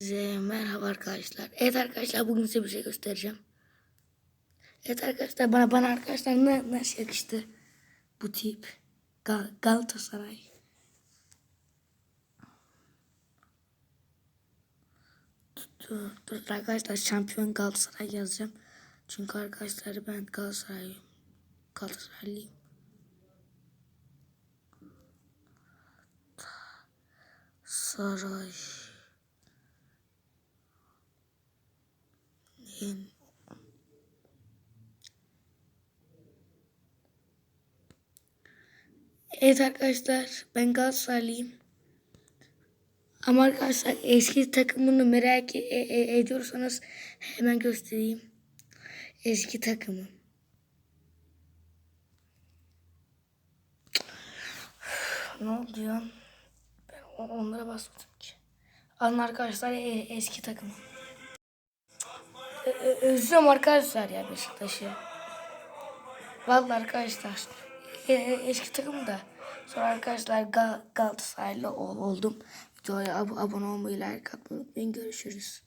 Size merhaba arkadaşlar. Evet arkadaşlar bugün size bir şey göstereceğim. Evet arkadaşlar bana bana arkadaşlar ne nasıl yakıştı bu tip Gal Galatasaray. Dur, dur arkadaşlar şampiyon Galatasaray yazacağım. Çünkü arkadaşlar ben Galatasaraylıyım. Galatasaraylıyım. Saray. En- Evet arkadaşlar ben Galatasaraylıyım. Ama arkadaşlar eski takımını merak e- e- ediyorsanız hemen göstereyim. Eski takımı. Ne oldu ya? Ben onlara basmadım ki. Alın arkadaşlar e- eski takımı. Özlüyorum arkadaşlar ya Beşiktaş'ı. Vallahi arkadaşlar. E- e- eski takım da. Sonra arkadaşlar Gal Galatasaraylı ol- oldum. Videoya ab- abone olmayı, like atmayı unutmayın. Görüşürüz.